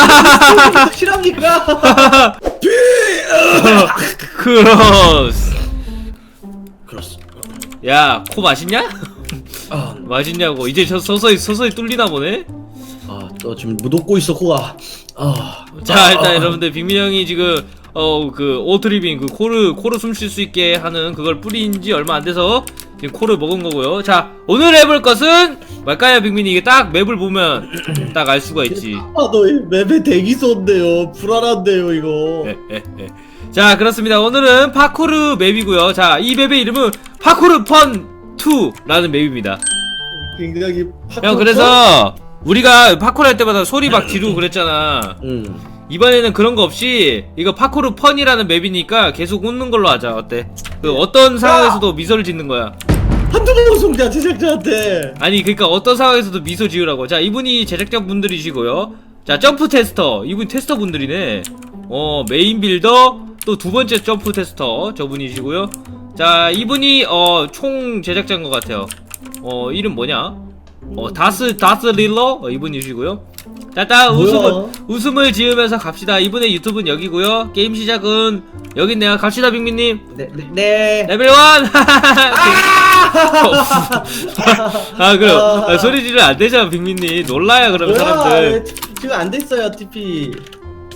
아, 실합니까? 크로스 그렇소. 야 코 맛있냐? 아, 맛있냐고 이제 저 서서히 서서히 뚫리나 보네 아, 너 지금 묻었고 있어 코가. 아, 자 일단 여러분들 빅민 형이 지금 어 그 오트리빙 그 코를 코를 숨쉴 수 있게 하는 그걸 뿌린 지 얼마 안 돼서 지금 코를 먹은 거고요 자 오늘 해볼 것은 뭘까요 빅민이 이게 딱 맵을 보면 딱 알 수가 있지 아, 너 맵에 대기선데요. 불안한데요, 이거. 예, 예, 예. 자 그렇습니다 오늘은 파쿠르 맵이고요 자 이 맵의 이름은 파쿠르 펀 2라는 맵입니다 굉장히. 형 그래서 우리가 파쿠르 할 때마다 소리 막 지르고 그랬잖아 응. 이번에는 그런 거 없이 이거 파쿠르 펀이라는 맵이니까 계속 웃는 걸로 하자. 어때? 그 어떤 상황에서도 미소를 짓는 거야. 한두 방송자 제작자한테. 아니 그러니까 어떤 상황에서도 미소 지으라고. 자 이분이 제작자 분들이시고요. 자 점프 테스터. 이분 테스터 분들이네. 어 메인 빌더 또 두 번째 점프 테스터 저분이시고요. 자 이분이 어 총 제작자인 것 같아요. 어 이름 뭐냐? 어 다스 다스 릴러? 어, 이분이시고요 자 일단 뭐야? 웃음을 웃음을 지으면서 갑시다 이분의 유튜브는 여기고요 게임 시작은 여기 있네요 갑시다 빅민님 네, 네, 네. 레벨 1! 아, 그럼, 아, 소리 지르면 안 되잖아, 빅민님. 놀라요, 그러면 뭐야? 사람들. 왜 티- 지금 안 됐어요, TP.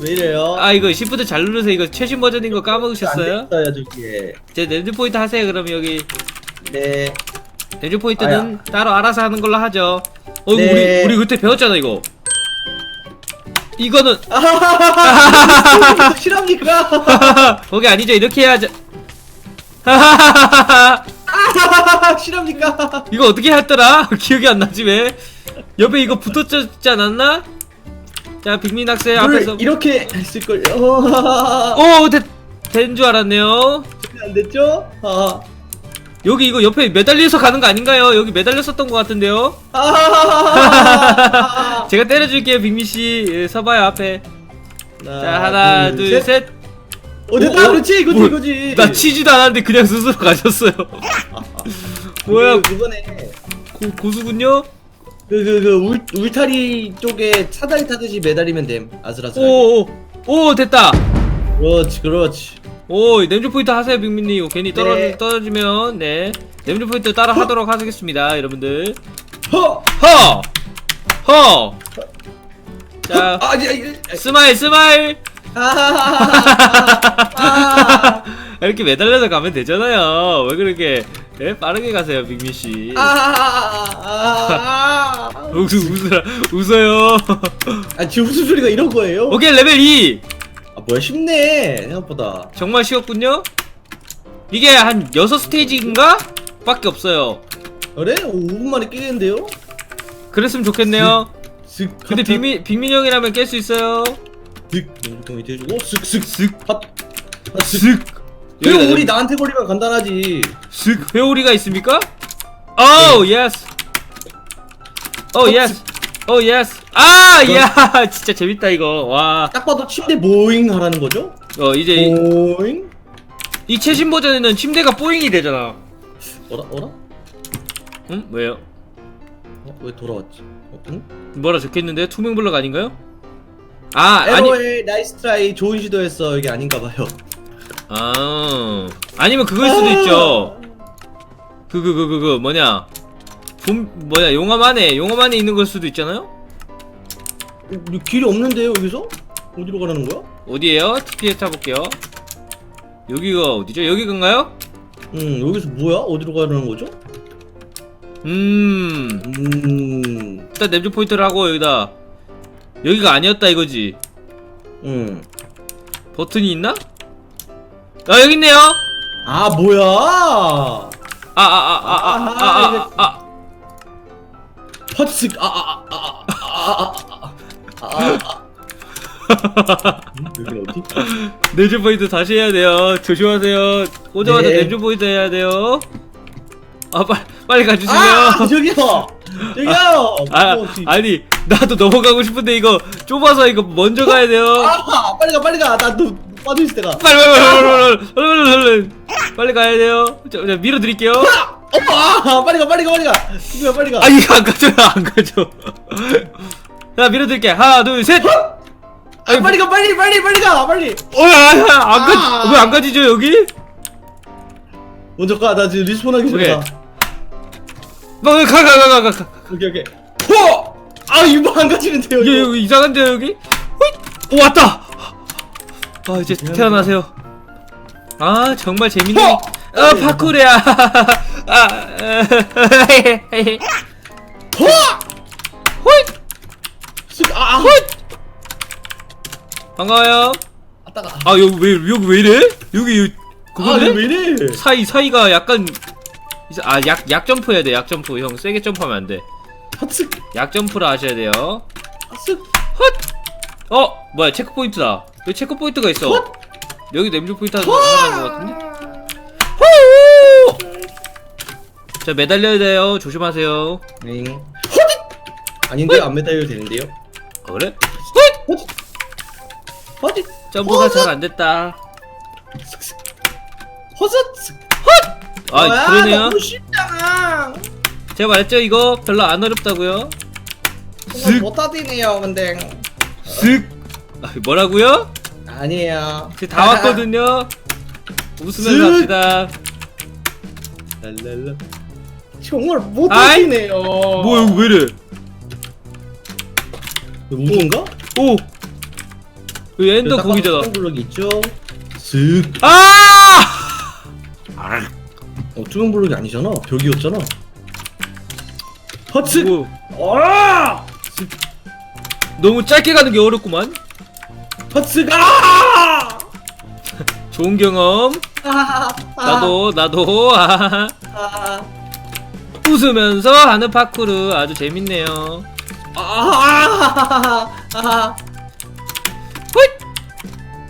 왜 이래요? 아, 이거 시프트 잘 누르세요. 이거 최신 버전인 거안 까먹으셨어요? 됐어요, 저기에. 제 렌즈 포인트 하세요, 그럼 여기. 네. 렌즈 포인트는 따로 알아서 하는 걸로 하죠. 어, 네. 우리, 우리 그때 배웠잖아, 이거. 이거는, 아, 실합니까? 거기 아니죠. 이렇게 해야죠. 실합니까? 이거 어떻게 했더라? 기억이 안 나지, 왜? 옆에 이거 붙었지 않았나? 자, 빅민 학생 앞에서. 물 이렇게 했을걸요. 오, 됐, 된줄 알았네요. 안 됐죠? 아. 여기 이거 옆에 매달려서 가는 거 아닌가요? 여기 매달렸었던 것 같은데요? 아. 제가 때려줄게요, 빅미씨. 예, 서봐요, 앞에. 자, 하나, 둘, 셋. 셋. 어, 됐다. 오, 오. 그렇지. 이거지, 뭐, 이거지. 나 치지도 않았는데 그냥 스스로 가셨어요. 뭐야, 그, 그거네. 고, 고수군요? 그, 그, 그, 울, 울타리 쪽에 사다리 타듯이 매달리면 됨. 아슬아슬하게. 오, 오, 오, 됐다. 그렇지, 그렇지. 오, 냄새 포인트 하세요, 빅민님. 괜히 떨어, 네. 떨어지면, 네. 냄새 포인트 따라 하도록 하겠습니다, 여러분들. 허! 허! 허! 자, 아, 아니, 아니, 스마일, 스마일! 아, 아, 이렇게 매달려서 가면 되잖아요. 왜 그렇게 예? 빠르게 가세요, 빅미 씨. 아, 아, 아, 아. 웃, 웃으라, 웃어요. 아, 지금 무슨 소리가 이런 거예요? 오케이 레벨 2. 아, 뭐야, 쉽네. 생각보다. 정말 쉬웠군요. 이게 한 6스테이지인가? 밖에 없어요. 그래? 5분 만에 깨겠는데요? 그랬으면 좋겠네요. 슥. 근데 빅민 빅민 형이라면 깰 수 있어요. 슥. 영통 밑에 해주고, 슥, 슥, 슥, 핫. 아, 슥. 슥. 그리고 우리 나한테 걸리면 간단하지. 슥 회오리가 있습니까? 오 예스. 오 예스. 오 예스. 아, 야, 진짜 재밌다 이거. 와. 딱 봐도 침대 모잉 하라는 거죠? 어 이제 이- 모잉? 이 최신 버전에는 침대가 뽀잉이 되잖아. 어라, 어라? 응? 왜요? 어, 왜 돌아왔지? 어, 응? 뭐라 적혀있는데? 투명 블럭 아닌가요? 아, 아니, 에로의 나이스 트라이 좋은 시도였어. 이게 아닌가 봐요. 아, 아니면 그걸 수도 아. 있죠. 그, 그, 그, 그, 그, 뭐냐. 봄, 뭐냐, 용암 안에, 용암 안에 있는 걸 수도 있잖아요? 어, 길이 없는데요, 여기서? 어디로 가라는 거야? 어디에요? TPS 타볼게요. 여기가 어디죠? 여기가인가요? 응, 여기서 뭐야? 어디로 가라는 거죠? 음, 음, 일단 냄새 포인트를 하고 여기다. 여기가 아니었다 이거지. 응. 버튼이 있나? 아, 여기 있네요! 아, 뭐야? 아, 아, 아, 아, 아, 아, 아, 아, 아. 아, 아, 아, 아, 아, 아, 아, 아, 아. 음, 여기 어디? 냄새 포인트 다시 해야 돼요. 조심하세요. 오자마자 네. 냄새 포인트 해야 돼요. 아, 빨리, 빨리 가주세요. 아, 저기요! 저기요! 아, 뭐, 어디- 아니, 나도 넘어가고 싶은데 이거 좁아서 이거 먼저 가야 돼요. 아, 빨리 가, 빨리 가. 나너 빠져있을 때가. 빨리, 빨리, 빨리, 빨리, 빨리, 빨리, 빨리, 빨리 가야 돼요. 저, 저 밀어 드릴게요. 아, 빨리 가, 빨리 가, 빨리 가. 빨리 가. 아, 이거 안 가져요, 안 가져. 자 밀어드릴게 하나 둘셋 아, 빨리 가 빨리 빨리 빨리 가 빨리. 어안 아. 가, 왜안 가지죠 여기? 먼저 가. 나 지금 리스폰하기 오케이. 싫다. 가가가 가 가가 오케이 오케이. 포! 아 이거 안 가지는데요 이거. 여기 이상한데 여기? 호잇! 오 왔다. 아 이제 태어나세요. 아 정말 재밌네. 어! 아 파쿠르야. 아, 포! 호잇! 쓱, 아, 아. 반가워요. 아따가. 아 여기 왜 여기 왜 이래? 여기 아, 그거네? 이거 왜 이래? 사이 사이가 약간 아약 약 점프 해야 돼. 약 점프 형 세게 점프하면 안 돼. 핫쓱, 약 점프를 하셔야 돼요. 핫쓱. 어 뭐야 체크 포인트다. 여기 체크 포인트가 있어. 헛! 여기 냄새 포인트 하는 것 같은데? 자 매달려야 돼요. 조심하세요. 네. 허짓! 아닌데요? 안 매달려도 되는데요? 아, 그래? 허짓! 점프가 잘 안 됐다. 허짓! 아 그러네요. 너무 쉽잖아. 제가 말했죠 이거 별로 안 어렵다고요. 정말 못 따지네요, 근데. 쓱. 아, 뭐라고요? 아니에요. 지금 다 왔거든요. 웃으면서 쓱. 합시다. 랄랄라. 정말 못 아이. 따지네요. 뭐야 이거 왜 이래? 무슨가? 오. 여기 엔더 거기잖아. 블럭이 있죠. 쓱. 아! 어, 투명 블럭이 아니잖아. 벽이었잖아. 허츠. 뭐, 아! 너무 짧게 가는 게 어렵구만. 허츠가! 좋은 경험. 아, 나도 나도 아. 아, 웃으면서 하는 파쿠르 아주 재밌네요. 아, 아, 아,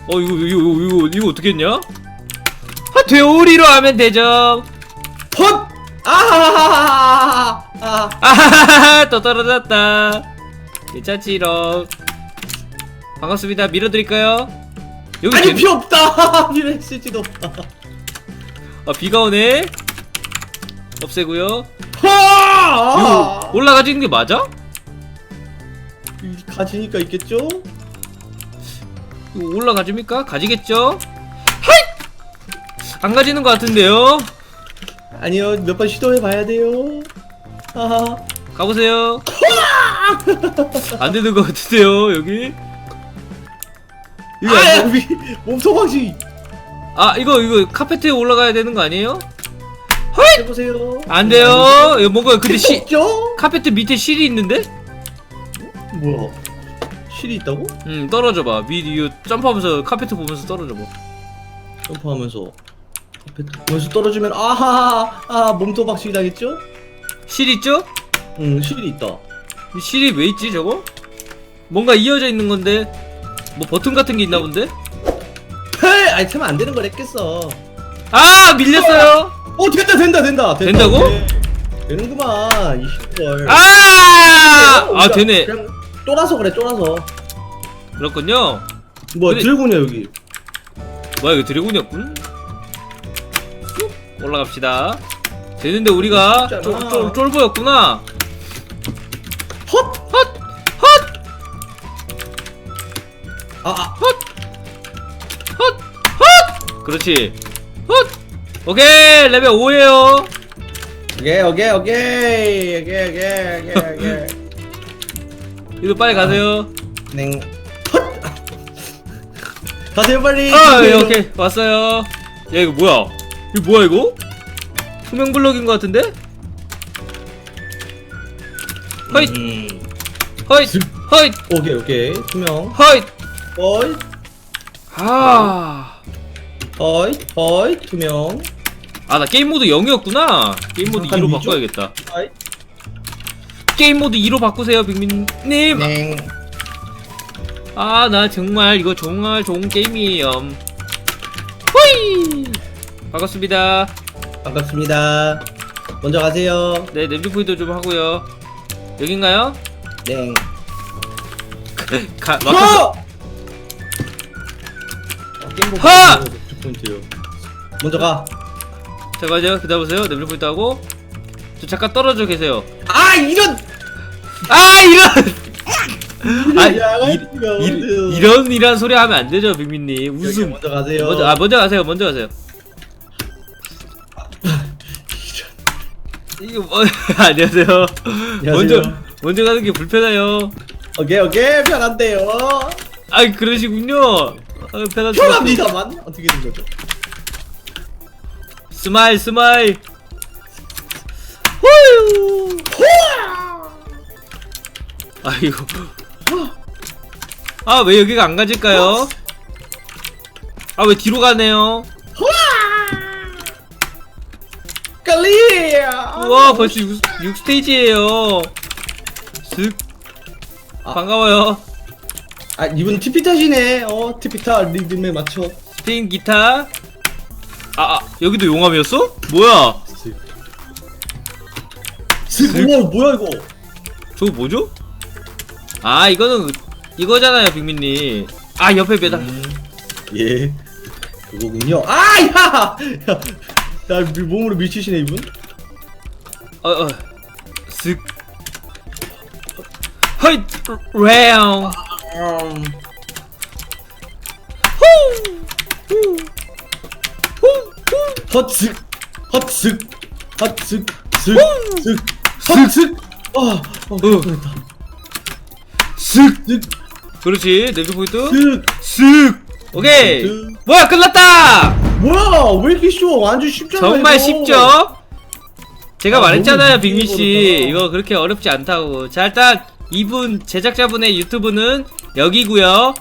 어 이거 이거 이거 이거 어떻게 했냐? 아 되오리로 하면 되죠. 헛! 아, 아, 아하하하 또 떨어졌다. 괜찮지롱. 반갑습니다. 밀어드릴까요? 여기 아니 재- 필요 없다. 없다. 아 비가 오네. 없애고요. 하! 이거 올라가지는 게 맞아? 가지니까 있겠죠? 이거 올라가줍니까? 가지겠죠? 하이! 안 가지는 것 같은데요? 아니요, 몇 번 시도해 봐야 돼요. 아, 가보세요. 안 되는 것 같은데요, 여기? 이거 안 아, 돼? 미, 몸통 방식 아, 이거, 이거 카페트에 올라가야 되는 거 아니에요? 해보세요. 안 돼요. 이거 뭔가 근데 시? 카페트 밑에 실이 있는데? 뭐야? 실이 있다고? 음, 떨어져봐. 위, 이 점프하면서 카페트 보면서 떨어져봐. 점프하면서 거기서 떨어지면 아하 아 몸통 박치기 당했죠? 실 있죠? 응 실이 있다. 이 실이 왜 있지, 저거? 뭔가 이어져 있는 건데? 뭐 버튼 같은 게 있나 본데? 헤 아니 참안 되는 걸 했겠어. 아, 밀렸어요! 어 된다 된다 된다. 된다. 된다고? 네. 되는구만 이 시골. 아! 아, 되네. 그냥 쫄아서 그래 쫄아서. 그렇군요. 뭐 근데- 드래곤이야 여기. 뭐야 이거 드래곤이었군? 쑥 올라갑시다 되는데 우리가. 쫄, 쫄, 쫄보였구나 헛. 헛! 헛! 아, 아 헛! 헛! 헛! 그렇지 헛! 오케이 레벨 5에요 오케이 오케이 오케이 오케이 오케이 오케이 오케이. 이거 빨리 가세요 냉. 헛. 가세요 빨리. 아 예, 오케이 왔어요 야 이거 뭐야 이거 뭐야 이거? 투명 블럭인 것 같은데? 허잇! 음. 허잇! 허잇! 오케이 오케이 투명. 허잇! 어이 아... 어이 어이 투명. 아 나 게임 모드 0이었구나 게임 모드 약간 2로 위죠? 바꿔야겠다 어이. 게임 모드 2로 바꾸세요 빅민님 냉. 아나 정말 이거 정말 좋은 게임이에요 호이 반갑습니다 반갑습니다. 먼저 가세요. 네 냄비포이도 좀 하고요 여긴가요? 냉. 가, 어! 게임 하! 포인트요. 먼저 가. 잠깐만요 기다려보세요 냄비포이도 하고 저 잠깐 떨어져 계세요 아 이런. 아 이런 아, 이, 이? 이런 이란 소리 하면 안 되죠, 빅민님. 웃음. 먼저 가세요. 먼저, 아, 먼저 가세요, 먼저 가세요. 이거 뭐, 안녕하세요. 먼저, 먼저 가는 게 불편해요. 오케이 오케이 편한데요. 아, 그러시군요. 아, 편한 편합니다만 어떻게 된 거죠? 스마일, 스마일. 아이고. 아, 왜 여기가 안 가질까요? 아, 왜 뒤로 가네요? 우와, 벌써 6, 6스테이지에요. 슥. 아. 반가워요. 아 이분 티피타시네. 어 티피타 리듬에 맞춰. 스페인 기타. 아, 아, 여기도 용암이었어? 뭐야? 슥. 우와 뭐야 이거? 저거 뭐죠? 아, 이거는, 이거잖아요, 빅민님. 아, 옆에 매달. 예. 그거군요. 아 야. 야. 나 미- 몸으로 밀치시네 이분. 어, 어. 슥. 허이, 레옹. 음. 헛슥 헛슥 헛슥 슥슥 헛슥 아, 어, 어. 됐다. 슥. 슥, 그렇지, 넬드 포인트. 슥. 슥. 오케이. 슥. 뭐야, 끝났다! 뭐야, 왜 이렇게 쉬워? 완전 쉽잖아. 정말 이거. 쉽죠? 제가 아, 말했잖아요, 너무 빅미 씨. 힘들어. 이거 그렇게 어렵지 않다고. 자, 일단 이분 제작자분의 유튜브는 여기고요.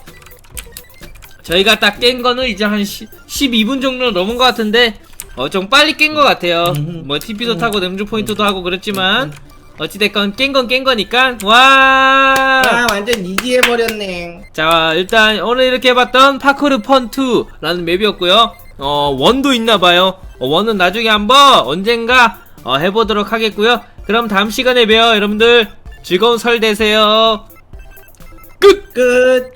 저희가 딱 깬 거는 이제 한 10, 12분 정도 넘은 것 같은데 어 좀 빨리 깬 것 같아요. 음. 뭐 TP도 타고 냄주 포인트도 하고 그랬지만 어찌됐건 깬 건 깬 거니까 와. 아, 완전 이지해 버렸네. 자 일단 오늘 이렇게 해봤던 파크르 펀2라는 맵이었고요 어 원도 있나봐요 어, 원은 나중에 한번 언젠가 어, 해보도록 하겠고요 그럼 다음 시간에 봬요 여러분들 즐거운 설 되세요 끝! 끝.